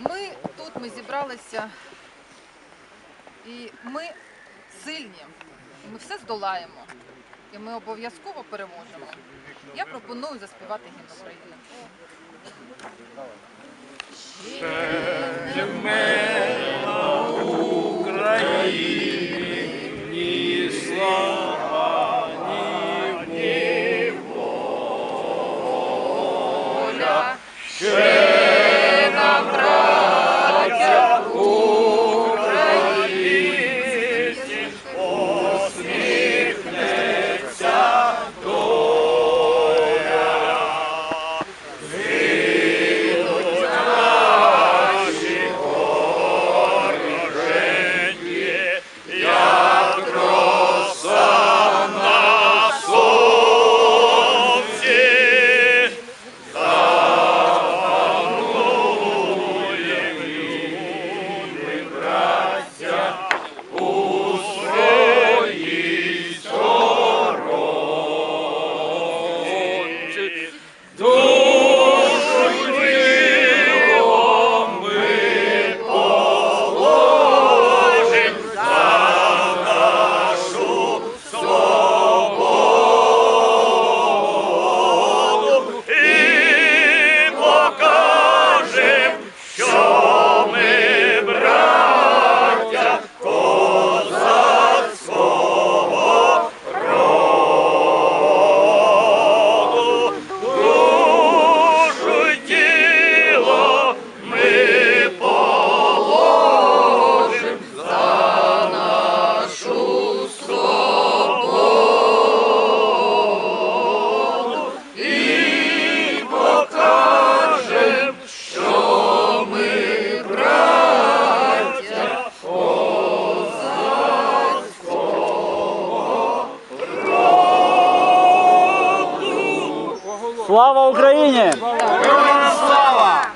Ми тут ми зібралися, і ми сильні, ми все здолаємо, і ми обов'язково переможемо. Я пропоную заспівати гімн України. Слава Україні! Слава! слава!